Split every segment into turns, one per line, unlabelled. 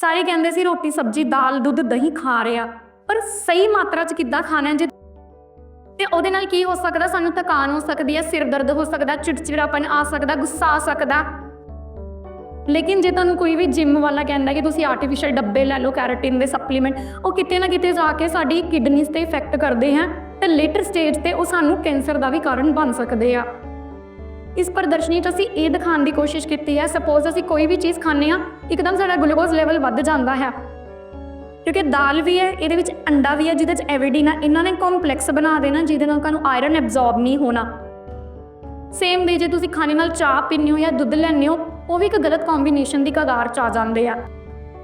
ਸਾਰੇ ਕਹਿੰਦੇ ਸੀ ਰੋਟੀ, ਸਬਜ਼ੀ, ਦਾਲ, ਦੁੱਧ, ਦਹੀਂ ਖਾ ਰਿਹਾ ਪਰ ਸਹੀ ਮਾਤਰਾ 'ਚ ਕਿੱਦਾਂ ਖਾਣਾ ਜੇ? ਤੇ ਉਹਦੇ ਨਾਲ ਕੀ ਹੋ ਸਕਦਾ? ਸਾਨੂੰ ਥਕਾਨ ਹੋ ਸਕਦੀ ਹੈ ਸਿਰ ਦਰਦ ਹੋ ਸਕਦਾ, ਚਿੜਚਿੜਾਪਨ ਆ ਸਕਦਾ, ਗੁੱਸਾ ਆ ਸਕਦਾ। ਲੇਕਿਨ ਜੇ ਤੁਹਾਨੂੰ ਕੋਈ ਵੀ ਜਿਮ ਵਾਲਾ ਕਹਿੰਦਾ ਕਿ ਤੁਸੀਂ ਆਰਟੀਫੀਸ਼ੀਅਲ ਡੱਬੇ ਲੈ ਲਓ, ਕੈਰੋਟਿਨ ਦੇ ਸਪਲੀਮੈਂਟ ਉਹ ਕਿਤੇ ਨਾ ਕਿਤੇ ਜਾ ਕੇ ਸਾਡੀ ਕਿਡਨੀਜ਼ ਤੇ ਇਫੈਕਟ ਕਰਦੇ ਹਨ ਤੇ ਲੇਟਰ ਸਟੇਜ ਤੇ ਉਹ ਸਾਨੂੰ ਕੈਂਸਰ ਦਾ ਵੀ ਕਾਰਨ ਬਣ ਸਕਦੇ ਆ। ਇਸ ਪ੍ਰਦਰਸ਼ਨੀ 'ਚ ਅਸੀਂ ਇਹ ਦਿਖਾਉਣ ਦੀ ਕੋਸ਼ਿਸ਼ ਕੀਤੀ ਹੈ ਸਪੋਜ਼ ਅਸੀਂ ਕੋਈ ਵੀ ਚੀਜ਼ ਖਾਂਦੇ ਆ ਇੱਕਦਮ ਸਾਡਾ ਗਲੂਕੋਜ਼ ਲੈਵਲ ਵੱਧ ਜਾਂਦਾ ਹੈ। ਕਿਉਂਕਿ ਦਾਲ ਵੀ ਹੈ, ਇਹਦੇ ਵਿੱਚ ਅੰਡਾ ਵੀ ਹੈ, ਜਿਹਦੇ 'ਚ ਐਵੀਡੀਨ ਹੈ, ਇਹਨਾਂ ਨੇ ਕੰਪਲੈਕਸ ਬਣਾ ਦੇਣਾ, ਜਿਹਦੇ ਨਾਲ ਤੁਹਾਨੂੰ ਆਇਰਨ ਐਬਜ਼ੌਰਬ ਨਹੀਂ ਹੋਣਾ। ਸੇਮ ਵੇ ਜੇ ਤੁਸੀਂ ਖਾਣੇ ਨਾਲ ਚਾਹ ਪੀਂਦੇ ਹੋ ਜਾਂ ਦੁੱਧ ਲੈਂਦੇ ਹੋ, ਉਹ ਵੀ ਇੱਕ ਗਲਤ ਕੰਬੀਨੇਸ਼ਨ ਦੀ ਕਗਾਰ ਚ ਆ ਜਾਂਦੇ ਆ।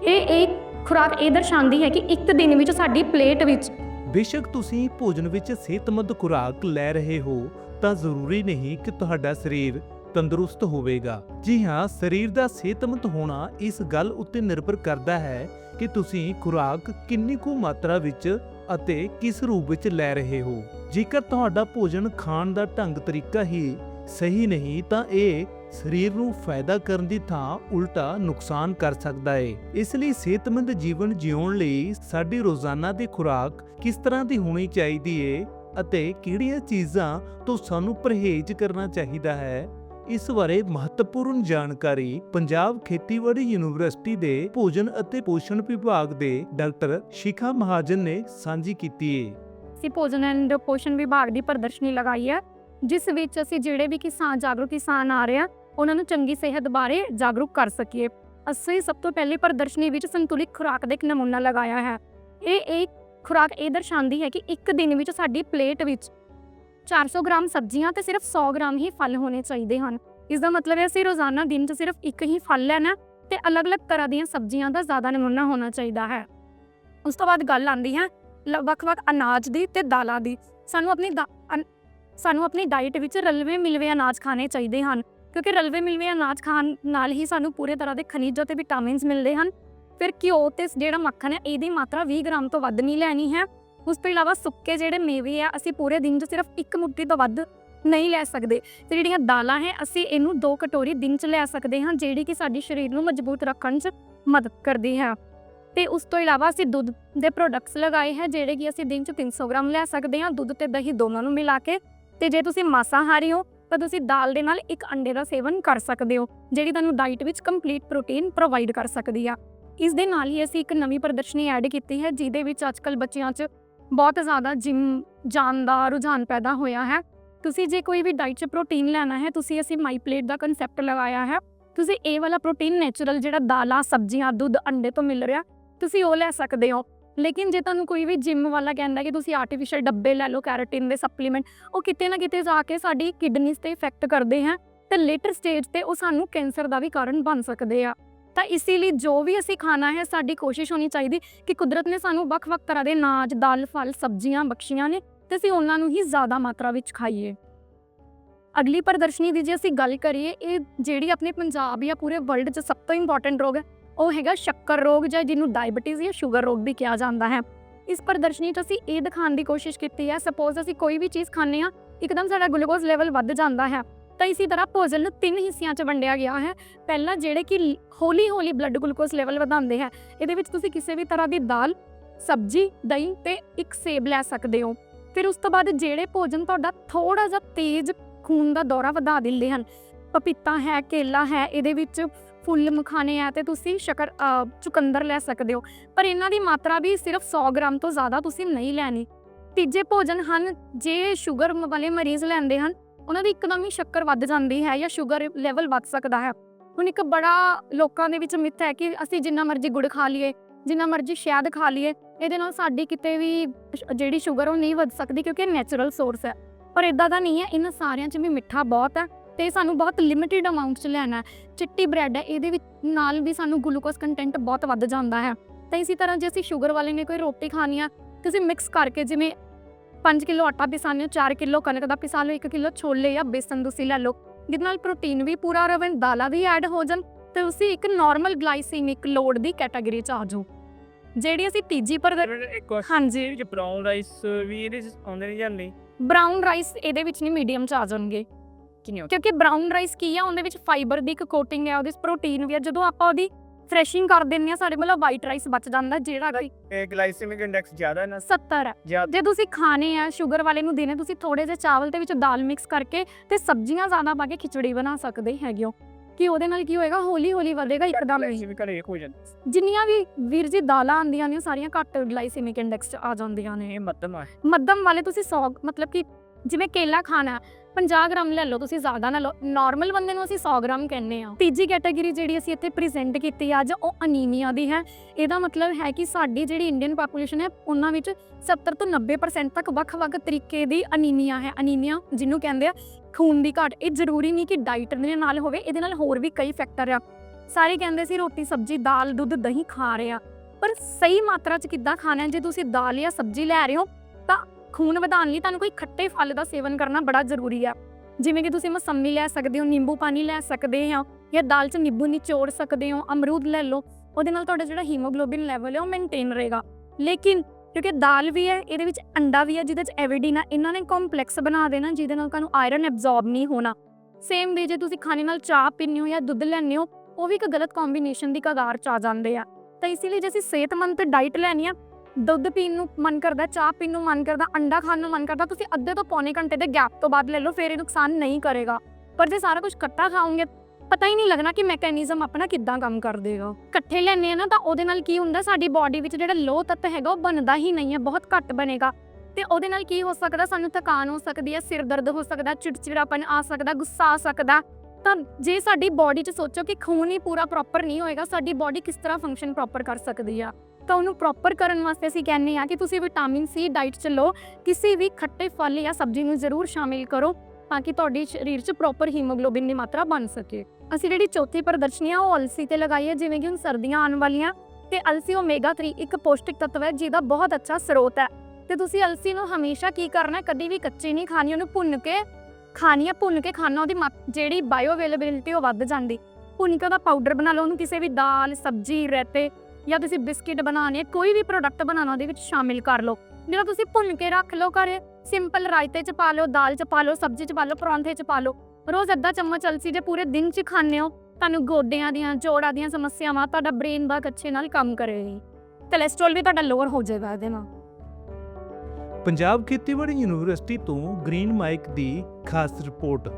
ਇਹ ਇੱਕ ਖੁਰਾਕ ਇਹ ਦਰਸਾਉਂਦੀ ਹੈ ਕਿ ਇੱਕ ਦਿਨ ਵਿੱਚ ਸਾਡੀ ਪਲੇਟ ਵਿੱਚ
ਬੇਸ਼ੱਕ ਤੁਸੀਂ ਭੋਜਨ ਵਿੱਚ ਸਿਹਤਮੰਦ ਖੁਰਾਕ ਲੈ ਰਹੇ ਹੋ ਤਾਂ ਜ਼ਰੂਰੀ ਨਹੀਂ ਕਿ ਤੁਹਾਡਾ ਸਰੀਰ ਤੰਦਰੁਸਤ ਹੋਵੇਗਾ। ਜੀ ਹਾਂ, ਸਰੀਰ ਦਾ ਸਿਹਤਮੰਦ ਹੋਣਾ ਇਸ ਗੱਲ ਉੱਤੇ ਨਿਰਭਰ ਕਰਦਾ ਹੈ ਕਿ ਤੁਸੀਂ ਖੁਰਾਕ ਕਿੰਨੀ ਕੁ ਮਾਤਰਾ ਵਿੱਚ ਅਤੇ ਕਿਸ ਰੂਪ ਵਿੱਚ ਲੈ ਰਹੇ ਹੋ। ਜੇਕਰ ਤੁਹਾਡਾ ਭੋਜਨ ਖਾਣ ਦਾ ਢੰਗ ਤਰੀਕਾ ਹੀ ਸਹੀ ਨਹੀਂ, ਤਾਂ ਇਹ ਸਰੀਰ ਨੂੰ ਫਾਇਦਾ ਕਰਨ ਦੀ ਥਾਂ ਉਲਟਾ ਨੁਕਸਾਨ ਕਰ ਸਕਦਾ ਹੈ ਇਸ ਲਈ ਸਿਹਤਮੰਦ ਜੀਵਨ ਜਿਉਣ ਲਈ ਸਾਡੀ ਰੋਜ਼ਾਨਾ ਦੀ ਖੁਰਾਕ ਕਿਸ ਤਰ੍ਹਾਂ ਦੀ ਹੋਣੀ ਚਾਹੀਦੀ ਹੈ ਅਤੇ ਕਿਹੜੀਆਂ ਚੀਜ਼ਾਂ ਤੋਂ ਸਾਨੂੰ ਪਰਹੇਜ਼ ਕਰਨਾ ਚਾਹੀਦਾ ਹੈ? ਇਸ ਬਾਰੇ ਮਹੱਤਵਪੂਰਨ ਜਾਣਕਾਰੀ ਪੰਜਾਬ ਖੇਤੀਬਾੜੀ ਯੂਨੀਵਰਸਿਟੀ ਦੇ ਭੋਜਨ ਅਤੇ ਪੋਸ਼ਣ ਵਿਭਾਗ ਦੇ ਡਾਕਟਰ ਸ਼ਿਖਾ ਮਹਾਜਨ ਨੇ ਸਾਂਝੀ ਕੀਤੀ ਹੈ
ਅਸੀਂ ਭੋਜਨ ਐਂਡ ਪੋਸ਼ਣ ਵਿਭਾਗ ਦੀ ਪ੍ਰਦਰਸ਼ਨੀ ਲਗਾਈ ਹੈ ਜਿਸ ਵਿੱਚ ਅਸੀਂ ਜਿਹੜੇ ਵੀ ਕਿਸਾਨ, ਜਾਗਰੂਕ ਕਿਸਾਨ ਆ ਰਹੇ ਆ, ਉਹਨਾਂ ਨੂੰ ਚੰਗੀ ਸਿਹਤ ਬਾਰੇ ਜਾਗਰੂਕ ਕਰ ਸਕੀਏ। ਅਸੀਂ ਸਭ ਤੋਂ ਪਹਿਲੇ ਪ੍ਰਦਰਸ਼ਨੀ ਵਿੱਚ ਸੰਤੁਲਿਤ ਖੁਰਾਕ ਦਾ ਇੱਕ ਨਮੂਨਾ ਲਗਾਇਆ ਹੈ। ਇਹ ਇੱਕ ਖੁਰਾਕ ਇਹ ਦਰਸਾਉਂਦੀ ਹੈ ਕਿ ਇੱਕ ਦਿਨ ਵਿੱਚ ਸਾਡੀ ਪਲੇਟ ਵਿੱਚ 400 ਗ੍ਰਾਮ ਸਬਜ਼ੀਆਂ ਤੇ ਸਿਰਫ 100 ਗ੍ਰਾਮ ਹੀ ਫਲ ਹੋਣੇ ਚਾਹੀਦੇ ਹਨ। ਇਸ ਦਾ ਮਤਲਬ ਹੈ ਅਸੀਂ ਰੋਜ਼ਾਨਾ ਦਿਨ 'ਚ ਸਿਰਫ ਇੱਕ ਹੀ ਫਲ ਲੈਣਾ ਤੇ ਅਲੱਗ-ਅਲੱਗ ਤਰ੍ਹਾਂ ਦੀਆਂ ਸਬਜ਼ੀਆਂ ਦਾ ਜ਼ਿਆਦਾ ਨਮੂਨਾ ਹੋਣਾ ਚਾਹੀਦਾ ਹੈ। ਉਸ ਤੋਂ ਬਾਅਦ ਗੱਲ ਆਉਂਦੀ ਹੈ ਵੱਖ-ਵੱਖ ਅਨਾਜ ਦੀ ਤੇ ਦਾਲਾਂ ਦੀ। ਸਾਨੂੰ ਆਪਣੀ ਦਾ- ਅਨ- ਸਾਨੂੰ ਆਪਣੀ ਡਾਈਟ ਵਿੱਚ ਰਲਵੇਂ ਮਿਲਵੇਂ ਅਨਾਜ ਖਾਣੇ ਚਾਹੀਦੇ ਹਨ, ਕਿਉਂਕਿ ਰਲਵੇਂ ਮਿਲਵੇਂ ਅਨਾਜ ਖਾਣ ਨਾਲ ਹੀ ਸਾਨੂੰ ਪੂਰੇ ਤਰ੍ਹਾਂ ਦੇ ਖਣਿਜ ਅਤੇ ਵਿਟਾਮਿਨਸ ਮਿਲਦੇ ਹਨ। ਫਿਰ ਘਿਓ ਤੇ ਜਿਹੜਾ ਮੱਖਣ ਹੈ, ਇਹਦੀ ਮਾਤਰਾ 20 ਗ੍ਰਾਮ ਤੋਂ ਵੱਧ ਨਹੀਂ ਲੈਣੀ ਹੈ। ਉਸ ਤੋਂ ਇਲਾਵਾ ਸੁੱਕੇ ਜਿਹੜੇ ਮੇਵੇ ਆ, ਅਸੀਂ ਪੂਰੇ ਦਿਨ 'ਚ ਸਿਰਫ ਇੱਕ ਮੁੱਠੀ ਤੋਂ ਵੱਧ ਨਹੀਂ ਲੈ ਸਕਦੇ। ਤੇ ਜਿਹੜੀਆਂ ਦਾਲਾਂ ਹੈ, ਅਸੀਂ ਇਹਨੂੰ ਦੋ ਕਟੋਰੀ ਦਿਨ 'ਚ ਲੈ ਸਕਦੇ ਹਾਂ, ਜਿਹੜੀ ਕਿ ਸਾਡੀ ਸਰੀਰ ਨੂੰ ਮਜ਼ਬੂਤ ਰੱਖਣ 'ਚ ਮਦਦ ਕਰਦੀ ਹੈ। ਤੇ ਉਸ ਤੋਂ ਇਲਾਵਾ ਅਸੀਂ ਦੁੱਧ ਦੇ ਪ੍ਰੋਡਕਟਸ ਲਗਾਏ ਹੈ, ਜਿਹੜੇ ਕਿ ਅਸੀਂ ਦਿਨ 'ਚ 300 ਗ੍ਰਾਮ ਲੈ ਸਕਦੇ ਹਾਂ, ਦੁੱਧ ਤੇ ਦਹੀਂ ਦੋਨਾਂ ਨੂੰ ਮਿਲਾ ਕੇ। ਤੇ ਜੇ ਤੁਸੀਂ ਮਾਸਾਹਾਰੀ ਹੋ, ਤਾਂ ਤੁਸੀਂ ਦਾਲ ਦੇ ਨਾਲ ਇੱਕ ਅੰਡੇ ਦਾ ਸੇਵਨ ਕਰ ਸਕਦੇ ਹੋ, ਜਿਹੜੀ ਤੁਹਾਨੂੰ ਡਾਈਟ ਵਿੱਚ ਕੰਪਲੀਟ ਪ੍ਰੋਟੀਨ ਪ੍ਰੋਵਾਈਡ ਕਰ ਸਕਦੀ ਆ। ਇਸ ਦੇ ਨਾਲ ਹੀ ਅਸੀਂ ਇੱਕ ਨਵੀਂ ਪ੍ਰਦਰਸ਼ਨੀ ਐਡ ਕੀਤੀ ਹੈ, ਜਿਹਦੇ ਵਿੱਚ ਅੱਜਕੱਲ ਬੱਚਿਆਂ 'ਚ ਬਹੁਤ ਜ਼ਿਆਦਾ ਜਿਮ ਜਾਣ ਦਾ ਰੁਝਾਨ ਪੈਦਾ ਹੋਇਆ ਹੈ। ਤੁਸੀਂ ਜੇ ਕੋਈ ਵੀ ਡਾਈਟ 'ਚ ਪ੍ਰੋਟੀਨ ਲੈਣਾ ਹੈ, ਤੁਸੀਂ ਅਸੀਂ ਮਾਈ ਪਲੇਟ ਦਾ ਕਨਸੈਪਟ ਲਗਾਇਆ ਹੈ। ਤੁਸੀਂ ਇਹ ਵਾਲਾ ਪ੍ਰੋਟੀਨ ਨੇਚਰਲ ਜਿਹੜਾ ਦਾਲਾਂ, ਸਬਜ਼ੀਆਂ, ਦੁੱਧ, ਅੰਡੇ ਤੋਂ ਮਿਲ ਰਿਹਾ, ਤੁਸੀਂ ਉਹ ਲੈ ਸਕਦੇ ਹੋ। ਲੇਕਿਨ ਜੇ ਤੁਹਾਨੂੰ ਕੋਈ ਵੀ ਜਿਮ ਵਾਲਾ ਕਹਿੰਦਾ ਕਿ ਤੁਸੀਂ ਆਰਟੀਫੀਸ਼ੀਅਲ ਡੱਬੇ ਲੈ ਲਓ ਕੈਰੋਟਿਨ ਦੇ ਸਪਲੀਮੈਂਟ ਉਹ ਕਿਤੇ ਨਾ ਕਿਤੇ ਜਾ ਕੇ ਸਾਡੀ ਕਿਡਨੀਜ਼ ਤੇ ਇਫੈਕਟ ਕਰਦੇ ਹਨ ਤੇ ਲੇਟਰ ਸਟੇਜ ਤੇ ਉਹ ਸਾਨੂੰ ਕੈਂਸਰ ਦਾ ਵੀ ਕਾਰਨ ਬਣ ਸਕਦੇ ਆ। ਤਾਂ ਇਸੇ ਲਈ ਜੋ ਵੀ ਅਸੀਂ ਖਾਣਾ ਹੈ, ਸਾਡੀ ਕੋਸ਼ਿਸ਼ ਹੋਣੀ ਚਾਹੀਦੀ ਕਿ ਕੁਦਰਤ ਨੇ ਸਾਨੂੰ ਵੱਖ-ਵੱਖ ਤਰ੍ਹਾਂ ਦੇ ਅਨਾਜ, ਦਾਲ, ਫਲ, ਸਬਜ਼ੀਆਂ, ਬਖਸ਼ੀਆਂ ਨੇ ਤੇ ਅਸੀਂ ਉਹਨਾਂ ਨੂੰ ਹੀ ਜ਼ਿਆਦਾ ਮਾਤਰਾ ਵਿੱਚ ਖਾਈਏ। ਅਗਲੀ ਪ੍ਰਦਰਸ਼ਨੀ ਦੀ ਜੇ ਅਸੀਂ ਗੱਲ ਕਰੀਏ, ਇਹ ਜਿਹੜੀ ਆਪਣੇ ਪੰਜਾਬ ਜਾਂ ਪੂਰੇ ਵਰਲਡ 'ਚ ਸਭ ਤੋਂ ਇੰਪੋਰਟੈਂਟ ਰੋਗ ਹੈ, ਉਹ ਹੈਗਾ ਸ਼ੱਕਰ ਰੋਗ ਜਾਂ ਜਿਹਨੂੰ ਡਾਇਬੀਟੀਜ਼ ਜਾਂ ਸ਼ੂਗਰ ਰੋਗ ਵੀ ਕਿਹਾ ਜਾਂਦਾ ਹੈ। ਇਸ ਪ੍ਰਦਰਸ਼ਨੀ 'ਚ ਅਸੀਂ ਇਹ ਦਿਖਾਉਣ ਦੀ ਕੋਸ਼ਿਸ਼ ਕੀਤੀ ਹੈ ਸਪੋਜ਼ ਅਸੀਂ ਕੋਈ ਵੀ ਚੀਜ਼ ਖਾਂਦੇ ਆ ਇੱਕਦਮ ਸਾਡਾ ਗਲੂਕੋਜ਼ ਲੈਵਲ ਵੱਧ ਜਾਂਦਾ ਹੈ। ਤਾਂ ਇਸੇ ਤਰ੍ਹਾਂ ਭੋਜਨ ਨੂੰ ਤਿੰਨ ਹਿੱਸਿਆਂ 'ਚ ਵੰਡਿਆ ਗਿਆ ਹੈ। ਪਹਿਲਾ ਜਿਹੜੇ ਕਿ ਹੌਲੀ ਹੌਲੀ ਬਲੱਡ ਗਲੂਕੋਜ਼ ਲੈਵਲ ਵਧਾਉਂਦੇ ਹੈ, ਇਹਦੇ ਵਿੱਚ ਤੁਸੀਂ ਕਿਸੇ ਵੀ ਤਰ੍ਹਾਂ ਦੀ ਦਾਲ, ਸਬਜ਼ੀ, ਦਹੀਂ ਤੇ ਇੱਕ ਸੇਬ ਲੈ ਸਕਦੇ ਹੋ। ਫਿਰ ਉਸ ਤੋਂ ਬਾਅਦ ਜਿਹੜੇ ਭੋਜਨ ਤੁਹਾਡਾ ਥੋੜਾ ਜਿਹਾ ਤੇਜ਼ ਖੂਨ ਦਾ ਦੌਰਾ ਵਧਾ ਦਿੰਦੇ ਹਨ, ਪਪੀਤਾ ਹੈ, ਕੇਲਾ ਹੈ, ਇਹਦੇ ਵਿੱਚ ਫੁੱਲ ਮਖਾਣੇ ਆ ਤੇ ਤੁਸੀਂ ਸ਼ਕਰ ਚੁਕੰਦਰ ਲੈ ਸਕਦੇ ਹੋ। ਪਰ ਇਹਨਾਂ ਦੀ ਮਾਤਰਾ ਵੀ ਸਿਰਫ 100 ਗ੍ਰਾਮ ਤੋਂ ਜ਼ਿਆਦਾ ਤੁਸੀਂ ਨਹੀਂ ਲੈਣੀ। ਤੀਜੇ ਭੋਜਨ ਹਨ, ਜੇ ਸ਼ੂਗਰ ਵਾਲੇ ਮਰੀਜ਼ ਲੈਂਦੇ ਹਨ ਉਹਨਾਂ ਦੀ ਇੱਕਦਮ ਹੀ ਸ਼ੱਕਰ ਵੱਧ ਜਾਂਦੀ ਹੈ ਜਾਂ ਸ਼ੂਗਰ ਲੈਵਲ ਵੱਧ ਸਕਦਾ ਹੈ। ਹੁਣ ਇੱਕ ਬੜਾ ਲੋਕਾਂ ਦੇ ਵਿੱਚ ਮਿੱਥ ਹੈ ਕਿ ਅਸੀਂ ਜਿੰਨਾ ਮਰਜ਼ੀ ਗੁੜ ਖਾ ਲਈਏ, ਜਿੰਨਾ ਮਰਜ਼ੀ ਸ਼ਹਿਦ ਖਾ ਲਈਏ, ਇਹਦੇ ਨਾਲ ਸਾਡੀ ਕਿਤੇ ਵੀ ਜਿਹੜੀ ਸ਼ੂਗਰ ਉਹ ਨਹੀਂ ਵੱਧ ਸਕਦੀ ਕਿਉਂਕਿ ਇਹ ਨੈਚੁਰਲ ਸੋਰਸ ਹੈ। ਪਰ ਇਦਾਂ ਦਾ ਨਹੀਂ ਹੈ, ਇਹਨਾਂ ਸਾਰਿਆਂ 'ਚ ਵੀ ਮਿੱਠਾ ਬਹੁਤ ਹੈ ਤੇ ਸਾਨੂੰ ਬਹੁਤ ਲਿਮਿਟਿਡ ਅਮਾਉਂਟ 'ਚ ਲੈਣਾ ਹੈ। ਚਿੱਟੀ ਬ੍ਰੈਡ ਹੈ, ਇਹਦੇ ਵਿੱਚ ਨਾਲ ਵੀ ਸਾਨੂੰ ਗਲੂਕੋਜ਼ ਕੰਟੈਂਟ ਬਹੁਤ ਵੱਧ ਜਾਂਦਾ ਹੈ। ਤਾਂ ਇਸੇ ਤਰ੍ਹਾਂ ਜੇ ਅਸੀਂ ਸ਼ੂਗਰ ਵਾਲੇ ਨੇ ਕੋਈ ਰੋਟੀ ਖਾਣੀ ਆ, ਤੁਸੀਂ ਮਿਕਸ ਕਰਕੇ ਜਿਵੇਂ 5 ਕਿਲੋ ਆਟਾ ਪਿਸਾਨੇ ਹੋ 4 ਕਿਲੋ ਕਣਕ ਦਾ ਪਿਸਾ ਲਓ 1 ਕਿਲੋ ਛੋਲੇ ਜਾਂ ਬੇਸਨ ਤੁਸੀਂ ਲੈ ਲਓ। ਜਿਹਦੇ ਨਾਲ ਪ੍ਰੋਟੀਨ ਵੀ ਪੂਰਾ ਰਵੇ ਦਾਲਾਂ ਵੀ ਐਡ ਹੋ ਜਾਣ ਤੇ ਤੁਸੀਂ ਇੱਕ ਨਾਰਮਲ ਗਲਾਈਸੀਮਿਕ ਲੋਡ ਦੀ ਕੈਟਾਗਰੀ 'ਚ ਆ ਜਾਓ। ਜਿਹੜੀ ਅਸੀਂ ਤੀਜੀ ਪਰ ਹਾਂਜੀ।
ਵਿੱਚ ਬ੍ਰਾਊਨ ਰਾਈਸ ਵੀ ਇਹਦੇ 'ਚ ਆਉਂਦੇ ਨੇ ਜਾਂ ਨਹੀਂ?
ਬ੍ਰਾਊਨ ਰਾਈਸ ਇਹਦੇ ਵਿੱਚ ਨਹੀਂ ਮੀਡੀਅਮ 'ਚ ਆ ਜਾਣਗੇ। ਕਿਉਂਕਿ ਬ੍ਰਾਊਨ ਰਾਈਸ ਕੀ ਆ ਉਹਦੇ ਵਿੱਚ ਫਾਈਬਰ ਦੀ ਇੱਕ ਕੋਟਿੰਗ ਹੈ ਉਹਦੇ ਵਿੱਚ ਪ੍ਰੋਟੀਨ ਵੀ ਆ। ਜਦੋਂ ਆਪਾਂ ਉਹਦੀ ਥ੍ਰੈਸ਼ਿੰਗ ਕਰ ਦਿੰਦੇ ਆ ਸਾਡੇ ਮਤਲਬ ਵਾਈਟ ਰਾਈਸ ਬਚ ਜਾਂਦਾ ਜਿਹੜਾ ਹੈਗਾ
ਇਹ ਗਲਾਈਸੈਮਿਕ ਇੰਡੈਕਸ ਜ਼ਿਆਦਾ ਹੈ ਨਾ।
70 ਹੈ
ਜਾਂ
ਜੇ ਤੁਸੀਂ ਖਾਣੇ ਆ ਸ਼ੂਗਰ ਵਾਲੇ ਨੂੰ ਦੇਣੇ ਤੁਸੀਂ ਥੋੜੇ ਜਿਹੇ ਚਾਵਲ ਦੇ ਵਿੱਚ ਦਾਲ ਮਿਕਸ ਕਰਕੇ ਤੇ ਸਬਜ਼ੀਆਂ ਜ਼ਿਆਦਾ ਪਾ ਕੇ ਖਿਚੜੀ ਬਣਾ ਸਕਦੇ ਹੈਗੇ ਹੋ। ਕਿ ਉਹਦੇ ਨਾਲ ਕੀ ਹੋਏਗਾ ਹੌਲੀ ਹੌਲੀ ਵਧੇਗਾ ਇੱਕਦਮ ਨਹੀਂ
ਗਲਾਈਸੈਮਿਕ ਰੇਟ ਹੋ ਜਾਂਦਾ।
ਜਿੰਨੀਆਂ ਵੀ ਵੀਰ ਜੀ ਦਾਲਾਂ ਆਉਂਦੀਆਂ ਨੇ ਉਹ ਸਾਰੀਆਂ ਘੱਟ ਗਲਾਈਸੈਮਿਕ ਇੰਡੈਕਸ 'ਚ ਆ ਜਾਂਦੀਆਂ ਨੇ।
ਇਹ ਮੱਧਮ ਹੈ
ਮੱਧਮ ਵਾਲੇ ਤੁਸੀਂ 100 ਮਤਲਬ ਕਿ ਜਿਵੇਂ ਕੇਲਾ ਖਾਣਾ 50 ਗ੍ਰਾਮ ਲੈ ਲਓ, ਤੁਸੀਂ ਜ਼ਿਆਦਾ ਨਾ ਲਓ। ਨਾਰਮਲ ਬੰਦੇ ਨੂੰ ਅਸੀਂ 100 ਗ੍ਰਾਮ ਕਹਿੰਦੇ ਆ ਤੀਜੀ ਕੈਟਾਗਰੀ ਜਿਹੜੀ ਅਸੀਂ ਇੱਥੇ ਪ੍ਰੈਜ਼ੈਂਟ ਕੀਤੀ ਅੱਜ ਉਹ ਅਨੀਮੀਆ ਦੀ ਹੈ। ਇਹਦਾ ਮਤਲਬ ਹੈ ਕਿ ਸਾਡੀ ਜਿਹੜੀ ਇੰਡੀਅਨ ਪਾਪੂਲੇਸ਼ਨ ਹੈ, ਉਹਨਾਂ ਵਿੱਚ 70 ਤੋਂ 90% ਤੱਕ ਵੱਖ-ਵੱਖ ਤਰੀਕੇ ਦੀ ਅਨੀਮੀਆ ਹੈ। ਅਨੀਮੀਆ ਜਿਹਨੂੰ ਕਹਿੰਦੇ ਆ, ਖੂਨ ਦੀ ਘਾਟ। ਇਹ ਜ਼ਰੂਰੀ ਨਹੀਂ ਕਿ ਡਾਈਟ ਦੇ ਨਾਲ ਹੋਵੇ, ਇਹਦੇ ਨਾਲ ਹੋਰ ਵੀ ਕਈ ਫੈਕਟਰ ਆ। ਸਾਰੇ ਕਹਿੰਦੇ ਸੀ ਰੋਟੀ, ਸਬਜ਼ੀ, ਦਾਲ, ਦੁੱਧ ਦਹੀਂ ਖਾ ਰਹੇ ਆ। ਪਰ ਸਹੀ ਮਾਤਰਾ 'ਚ ਕਿੱਦਾਂ ਖਾਣਾ ਜੇ ਤੁਸੀਂ ਦਾਲ ਜਾਂ ਸਬਜ਼ੀ ਲੈ ਰਹੇ ਹੋ, ਤਾਂ ਖੂਨ ਵਧਾਉਣ ਲਈ ਤੁਹਾਨੂੰ ਕੋਈ ਖੱਟੇ ਫਲ ਦਾ ਸੇਵਨ ਕਰਨਾ ਬੜਾ ਜ਼ਰੂਰੀ ਆ। ਜਿਵੇਂ ਕਿ ਤੁਸੀਂ ਮਸੰਮੀ ਲੈ ਸਕਦੇ ਹੋ, ਨਿੰਬੂ ਪਾਣੀ ਲੈ ਸਕਦੇ ਹੋ ਜਾਂ ਦਾਲ 'ਚ ਨਿੰਬੂ ਨਿਚੋੜ ਸਕਦੇ ਹੋ, ਅਮਰੂਦ ਲੈ ਲਓ, ਉਹਦੇ ਨਾਲ ਤੁਹਾਡਾ ਜਿਹੜਾ ਹੀਮੋਗਲੋਬਿਨ ਲੈਵਲ ਹੈ ਉਹ ਮੇਨਟੇਨ ਰਹੇਗਾ। ਲੇਕਿਨ ਕਿਉਂਕਿ ਦਾਲ ਵੀ ਹੈ, ਇਹਦੇ ਵਿੱਚ ਅੰਡਾ ਵੀ ਹੈ, ਜਿਹਦੇ 'ਚ ਐਵਿਡੀਨ ਆ, ਇਹਨਾਂ ਨੇ ਕੰਪਲੈਕਸ ਬਣਾ ਦੇਣਾ, ਜਿਹਦੇ ਨਾਲ ਤੁਹਾਨੂੰ ਆਇਰਨ ਐਬਜ਼ੌਰਬ ਨਹੀਂ ਹੋਣਾ। ਸੇਮ ਵੇ ਜੇ ਤੁਸੀਂ ਖਾਣੇ ਨਾਲ ਚਾਹ ਪੀਂਦੇ ਹੋ ਜਾਂ ਦੁੱਧ ਲੈਂਦੇ ਹੋ, ਉਹ ਵੀ ਇੱਕ ਗਲਤ ਕੰਬੀਨੇਸ਼ਨ ਦੀ ਕਗਾਰ ਚ ਆ ਜਾਂਦੇ ਆ। ਤਾਂ ਇਸ ਲਈ ਜੇ ਅਸੀਂ ਸਿਹਤਮੰਦ ਡਾਈਟ ਲੈਣੀ ਆ ਦੁੱਧ ਪੀਣ ਨੂੰ ਮਨ ਕਰਦਾ, ਚਾਹ ਪੀਣ ਨੂੰ ਮਨ ਕਰਦਾ, ਅੰਡਾ ਖਾਣ ਨੂੰ ਮਨ ਕਰਦਾ, ਤੁਸੀਂ ਅੱਧੇ ਤੋਂ ਪੌਣੇ ਘੰਟੇ ਦੇ ਗੈਪ ਤੋਂ ਬਾਅਦ ਲੈ ਲਓ, ਫਿਰ ਇਹ ਨੁਕਸਾਨ ਨਹੀਂ ਕਰੇਗਾ। ਪਰ ਜੇ ਸਾਰਾ ਕੁਝ ਇਕੱਠਾ ਖਾਓਗੇ, ਪਤਾ ਹੀ ਨਹੀਂ ਲੱਗਣਾ ਕਿ ਮੈਕੈਨਿਜ਼ਮ ਆਪਣਾ ਕਿੱਦਾਂ ਕੰਮ ਕਰ ਦੇਗਾ। ਇਕੱਠੇ ਲੈਣੇ ਆ ਨਾ, ਤਾਂ ਉਹਦੇ ਨਾਲ ਕੀ ਹੁੰਦਾ, ਸਾਡੀ ਬਾਡੀ ਵਿੱਚ ਜਿਹੜਾ ਲੋ ਤੱਤ ਹੈਗਾ, ਉਹ ਬਣਦਾ ਹੀ ਨਹੀਂ ਹੈ, ਬਹੁਤ ਘੱਟ ਬਣੇਗਾ। ਤੇ ਉਹਦੇ ਨਾਲ ਕੀ ਹੋ ਸਕਦਾ, ਸਾਨੂੰ ਥਕਾਨ ਹੋ ਸਕਦੀ ਹੈ, ਸਿਰ ਦਰਦ ਹੋ ਸਕਦਾ, ਚਿੜਚਿੜਾਪਨ ਆ ਸਕਦਾ, ਗੁੱਸਾ ਆ ਸਕਦਾ। ਤਾਂ ਜੇ ਸਾਡੀ ਬਾਡੀ 'ਚ ਸੋਚੋ ਕਿ ਖੂਨ ਹੀ ਪੂਰਾ ਪ੍ਰੋਪਰ ਨਹੀਂ ਹੋਏਗਾ, ਸਾਡੀ ਬਾਡੀ ਕਿਸ ਤਰ੍ਹਾਂ ਫੰਕਸ਼ਨ ਪ੍ਰੋਪਰ ਕਰ ਸਕਦੀ ਆ? ਤਾਂ ਉਹਨੂੰ ਪ੍ਰੋਪਰ ਕਰਨ ਵਾਸਤੇ ਅਸੀਂ ਕਹਿੰਦੇ ਆ ਕਿ ਤੁਸੀਂ ਵਿਟਾਮਿਨ ਸੀ ਡਾਈਟ 'ਚ ਲਓ ਕਿਸੇ ਵੀ ਖੱਟੇ ਫਲ ਜਾਂ ਸਬਜ਼ੀ ਨੂੰ ਜ਼ਰੂਰ ਸ਼ਾਮਿਲ ਕਰੋ ਤਾਂ ਕਿ ਤੁਹਾਡੇ ਸਰੀਰ 'ਚ ਪ੍ਰੋਪਰ ਹੀਮੋਗਲੋਬਿਨ ਦੀ ਮਾਤਰਾ ਬਣ ਸਕੇ। ਅਸੀਂ ਜਿਹੜੀ ਚੌਥੀ ਪ੍ਰਦਰਸ਼ਨੀ ਆ ਉਹ ਅਲਸੀ ਤੇ ਲਗਾਈ ਹੈ ਜਿਵੇਂ ਕਿ ਹੁਣ ਸਰਦੀਆਂ ਆਉਣ ਵਾਲੀਆਂ ਤੇ ਅਲਸੀ ਓਮੇਗਾ 3 ਇੱਕ ਪੌਸ਼ਟਿਕ ਤੱਤਵ ਹੈ ਜਿਹਦਾ ਬਹੁਤ ਅੱਛਾ ਸਰੋਤ ਹੈ। ਤੇ ਤੁਸੀਂ ਅਲਸੀ ਨੂੰ ਹਮੇਸ਼ਾ ਕੀ ਕਰਨਾ ਹੈ, ਕਦੀ ਵੀ ਕੱਚੀ ਨਹੀਂ ਖਾਣੀ ਉਹਨੂੰ ਭੁੰਨ ਕੇ ਖਾਣੀ ਹੈ ਭੁੰਨ ਕੇ ਖਾਣਾ ਉਹਦੀ ਜਿਹੜੀ ਬਾਇਓ ਅਵੇਲੇਬਿਲਟੀ ਉਹ ਵੱਧ ਜਾਂਦੀ। ਭੁੰਨ ਕੇ ਉਹਦਾ ਪਾਊਡਰ ਬਣਾ ਲਓ ਉਹਨੂੰ ਕਿਸੇ ਵੀ ਦਾਲ ਸਬਜ਼ੀ ਰਾਇਤੇ ਜਾਂ ਤੁਸੀਂ ਬਿਸਕਿਟ ਬਣਾਉਣੇ ਕੋਈ ਵੀ ਪ੍ਰੋਡਕਟ ਬਣਾਉਣਾ, ਉਹਦੇ ਵਿੱਚ ਸ਼ਾਮਿਲ ਕਰ ਲਓ। ਜਿਹੜਾ ਤੁਸੀਂ ਭੁੰਨ ਕੇ ਰੱਖ ਲਓ ਘਰੇ ਸਿੰਪਲ ਰਾਇਤੇ ਚ ਪਾ ਲਓ, ਦਾਲ ਚ ਪਾ ਲਓ, ਸਬਜ਼ੀ ਚ ਪਾ ਲਓ, ਪਰੌਂਠੇ ਚ ਪਾ ਲਓ। ਰੋਜ਼ ਅੱਧਾ ਚਮਚ ਅਲਸੀ ਜੇ ਪੂਰੇ ਦਿਨ ਚ ਖਾਣੇ ਹੋ, ਤੁਹਾਨੂੰ ਗੋਡਿਆਂ ਦੀਆਂ, ਜੋੜਾਂ ਦੀਆਂ ਸਮੱਸਿਆਵਾਂ ਤੁਹਾਡਾ ਬ੍ਰੇਨ ਦਾ ਅੱਛੇ ਨਾਲ ਕੰਮ ਕਰੇਗੀ। ਕੋਲੇਸਟ੍ਰੋਲ ਵੀ ਤੁਹਾਡਾ ਲੋਅਰ ਹੋ ਜਾਏਗਾ ਇਹਦੇ ਨਾਲ।
ਪੰਜਾਬ ਖੇਤੀਬਾੜੀ ਯੂਨੀਵਰਸਿਟੀ ਤੋਂ ਗ੍ਰੀਨ ਮਾਈਕ ਦੀ ਖਾਸ ਰਿਪੋਰਟ।